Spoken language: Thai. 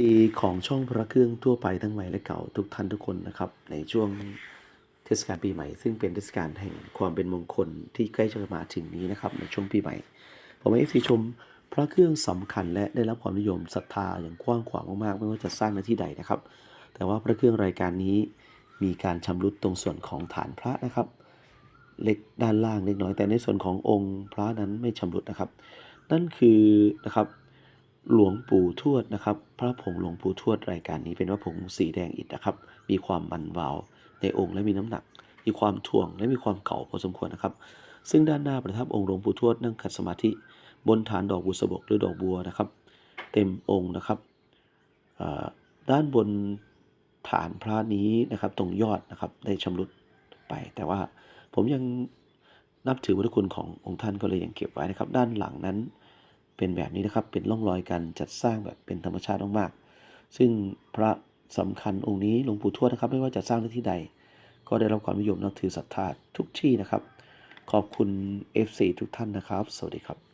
ดีของช่องพระเครื่องทั่วไปทั้งใหม่และเก่าทุกท่านทุกคนนะครับ ในช่วงเทศกาลปีใหม่ ซึ่งเป็นเทศกาลแห่งความเป็นมงคลที่ใกล้จะมาถึงนี้นะครับในช่วงปีใหม่ ผมเอฟซีชมพระเครื่องสำคัญและได้รับความนิยมศรัทธาอย่างกว้างขวางมากๆไม่ว่าจะสร้างในที่ใดนะครับ แต่ว่าพระเครื่องรายการนี้มีการชำรุดตรงส่วนของฐานพระนะครับ เล็กด้านล่างเล็กน้อยแต่ในส่วนขององค์พระนั้นไม่ชำรุดนะครับ นั่นคือนะครับ หลวงปู่ทวดนะครับ พระผงหลวงปู่ทวดรายการนี้เป็นพระผงสีแดงอิฐนะครับ มีความมันวาวในองค์และมีน้ำหนัก มีความถ่วงและมีความเก่าพอสมควรนะครับ ซึ่งด้านหน้าประทับองค์หลวงปู่ทวดนั่งขัดสมาธิ บนฐานดอกบุษบกหรือดอกบัวนะครับ เต็มองค์นะครับด้านบนฐานพระนี้นะครับ ตรงยอดนะครับได้ชำรุดไป แต่ว่าผมยังนับถือพุทธคุณขององค์ท่านก็เลยยังเก็บไว้นะครับ ด้านหลังนั้น เป็นแบบนี้นะครับ เป็นร่องรอยการจัดสร้างแบบเป็นธรรมชาติมากๆ ซึ่งพระสำคัญองค์นี้หลวงปู่ทวดนะครับ ไม่ว่าจะสร้างที่ใด ก็ได้รับความนิยมนับถือศรัทธาทุกที่นะครับ ขอบคุณ FC ทุกท่านนะครับ สวัสดีครับ